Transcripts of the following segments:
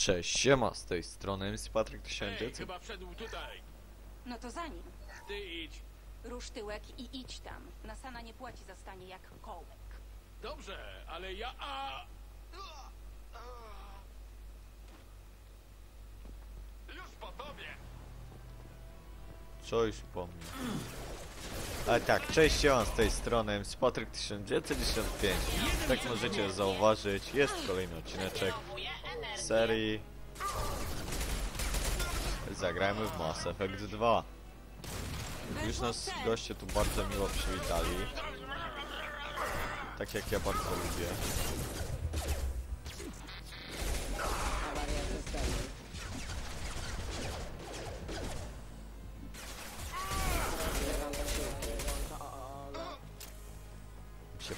Cześć, siema, z tej strony MC Patryk Ej, 1900. chyba wszedł tutaj. No to za nim. Ty idź. Rusz tyłek i idź tam. Nasana nie płaci za stanie jak kołek. Dobrze, ale ja... A... Już po tobie. Coś po mnie. Ale tak, cześć, siema, z tej strony MC Patryk 1995. Jak możecie zauważyć, jest kolejny odcineczek serii Zagrajmy w Mass Effect 2. Już nas goście tu bardzo miło przywitali. Tak jak ja bardzo lubię.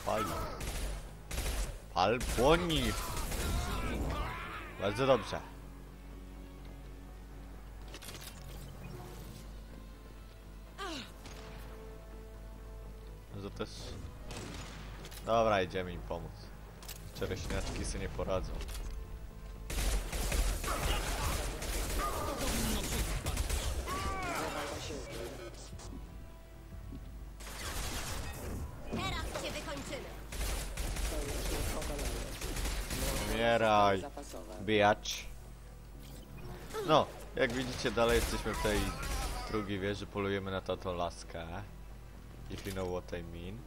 Pali. Pal płoni! Bardzo dobrze. No to też... Dobra, idziemy im pomóc. Czereśniaczki sobie nie poradzą. Teraz cię wykończymy. Umieraj, No, jak widzicie dalej jesteśmy w tej drugiej wieży, polujemy na tatą laskę. If you know what I mean.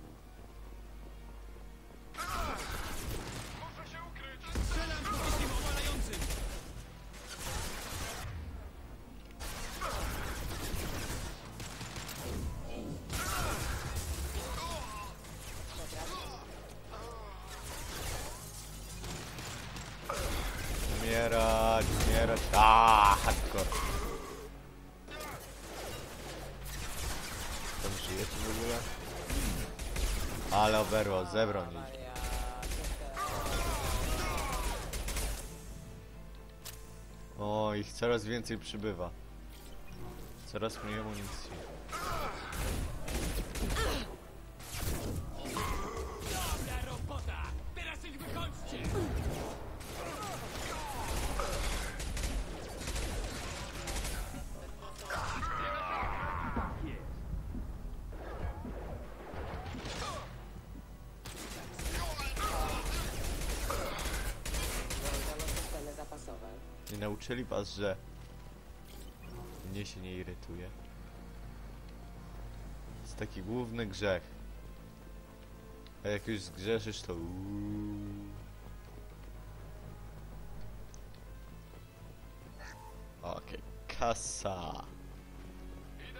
Umierać, umierać. Aaaa, hardcore. Tam żyjecie w ogóle? Ale mnie. Awaria O, ich coraz więcej przybywa. Coraz mniej amunicji. Nauczyli was, że mnie się nie irytuje. To jest taki główny grzech. A jak już zgrzeszysz, to uuu. Okej, kasa.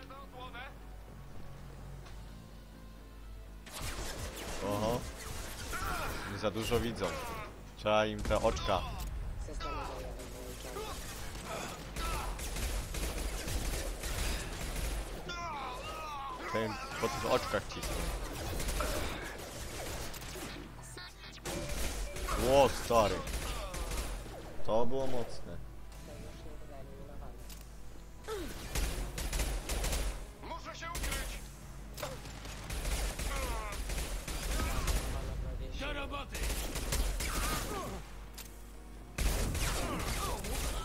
Za osłonę. Oho. Nie za dużo widzą. Trzeba im te oczka. Im po tych oczkach cisnąć. Ło, stary. To było mocne. Muszę się ukryć. Do roboty.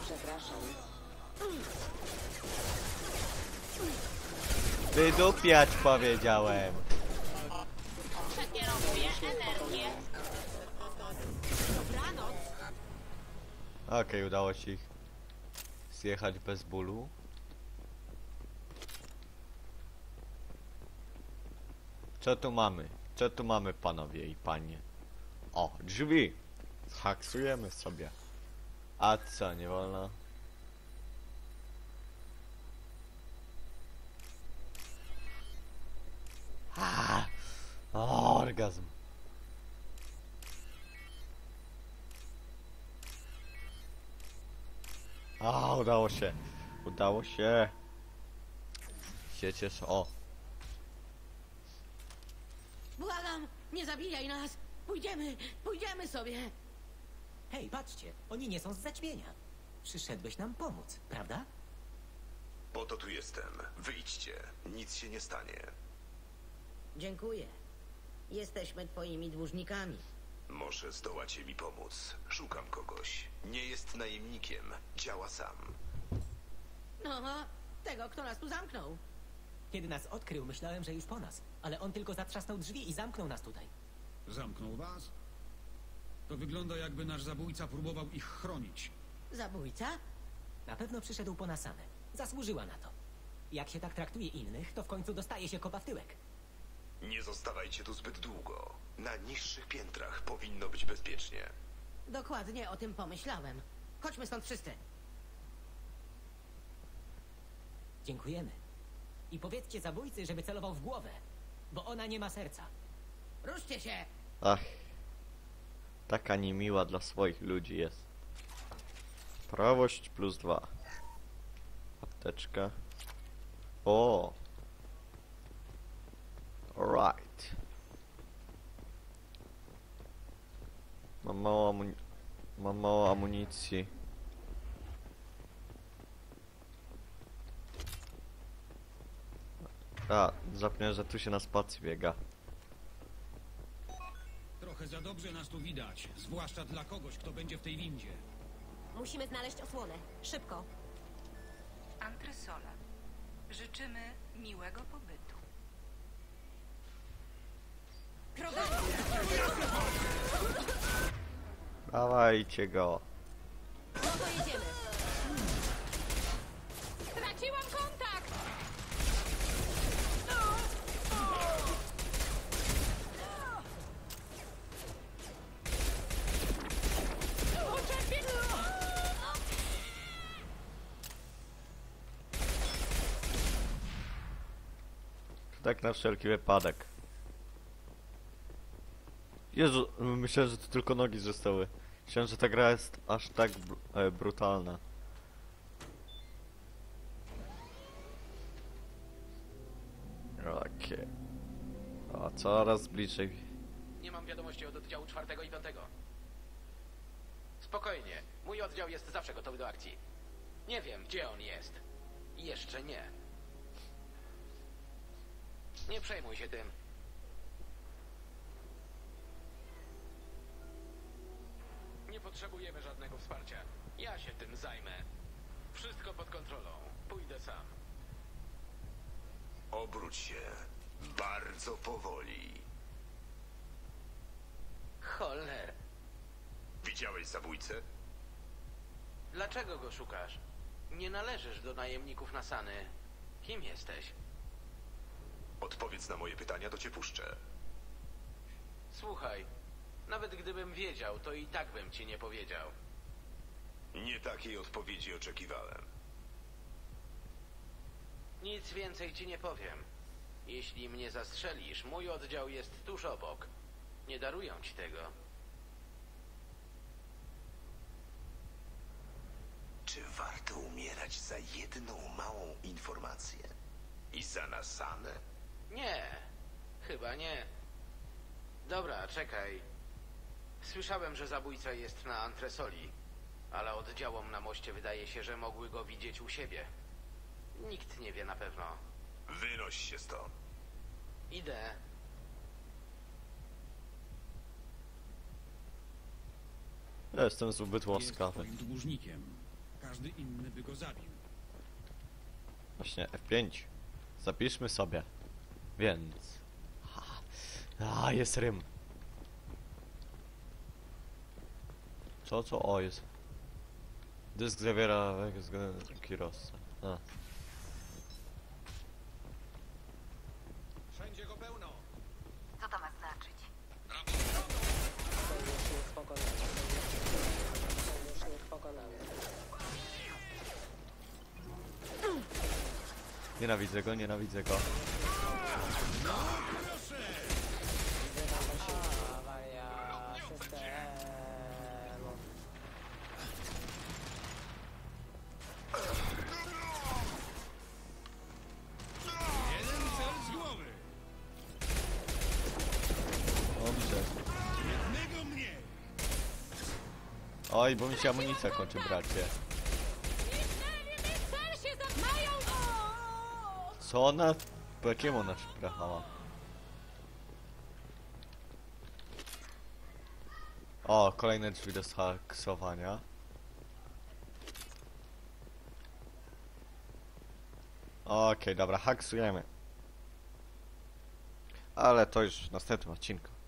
Przepraszam. Wydupiać powiedziałem. Okej, udało się ich zjechać bez bólu. Co tu mamy? Co tu mamy panowie i panie? O, drzwi! Haksujemy sobie. A co, nie wolno? Orgazm. A, udało się. Udało się. Się cieszę. O, Błagam, nie zabijaj nas! Pójdziemy, pójdziemy sobie! Hej, patrzcie, oni nie są z zaćmienia. Przyszedłeś nam pomóc, prawda? Po to tu jestem. Wyjdźcie. Nic się nie stanie. Dziękuję. Jesteśmy twoimi dłużnikami. Może zdołacie mi pomóc. Szukam kogoś. Nie jest najemnikiem. Działa sam. No, tego, kto nas tu zamknął. Kiedy nas odkrył, myślałem, że już po nas. Ale on tylko zatrzasnął drzwi i zamknął nas tutaj. Zamknął was? To wygląda jakby nasz zabójca próbował ich chronić. Zabójca? Na pewno przyszedł po Nasanę. Zasłużyła na to. Jak się tak traktuje innych, to w końcu dostaje się kopa w tyłek. Nie zostawajcie tu zbyt długo. Na niższych piętrach powinno być bezpiecznie. Dokładnie o tym pomyślałem. Chodźmy stąd wszyscy. Dziękujemy. I powiedzcie zabójcy, żeby celował w głowę, bo ona nie ma serca. Ruszcie się! Ach. Taka niemiła dla swoich ludzi jest. Prawość plus dwa. Apteczka. O! Alright. Mam mało amuni... Mam mało amunicji. A, zapomniałem, że tu się na spacji biega. Trochę za dobrze nas tu widać, zwłaszcza dla kogoś, kto będzie w tej windzie. Musimy znaleźć osłonę. Szybko. Antresola. Życzymy miłego pobytu. Dawajcie go. No to jedziemy. Straciłam kontakt! Tak na wszelki wypadek. Jezu, myślałem, że to tylko nogi zostały. Myślałem, że ta gra jest aż tak br e, brutalna. Okej. A coraz bliżej. Nie mam wiadomości od oddziału czwartego i piątego. Spokojnie. Mój oddział jest zawsze gotowy do akcji. Nie wiem, gdzie on jest. Jeszcze nie. Nie przejmuj się tym. Nie potrzebujemy żadnego wsparcia. Ja się tym zajmę. Wszystko pod kontrolą. Pójdę sam. Obróć się. Bardzo powoli. Choler. Widziałeś zabójcę? Dlaczego go szukasz? Nie należysz do najemników Nasany. Kim jesteś? Odpowiedz na moje pytania, to cię puszczę. Słuchaj, nawet gdybym wiedział, to i tak bym ci nie powiedział. Nie takiej odpowiedzi oczekiwałem. Nic więcej ci nie powiem. Jeśli mnie zastrzelisz, mój oddział jest tuż obok. Nie darują ci tego. Czy warto umierać za jedną małą informację? I za nasanę? Nie, chyba nie. Dobra, czekaj. Słyszałem, że zabójca jest na antresoli, ale oddziałom na moście wydaje się, że mogły go widzieć u siebie. Nikt nie wie na pewno. Wynoś się stąd. Idę. Ja jestem zbyt Jest łaskawy. twoim dłużnikiem. Każdy inny by go zabił. Właśnie F5. Zapiszmy sobie. Więc. A, jest rym. Co, co? O, jest. Dysk zawiera Kirosa. A. Wszędzie go pełno. Co to ma znaczyć? Sojusznik pokonany. Sojusznik pokonany. Nienawidzę go, nienawidzę go. Oj, bo mi się amunicja kończy, bracie. Co ona? Po jakiemu ona szprachała? O, kolejne drzwi do zhaksowania. Okej, dobra, haksujemy. Ale to już w następnym odcinku.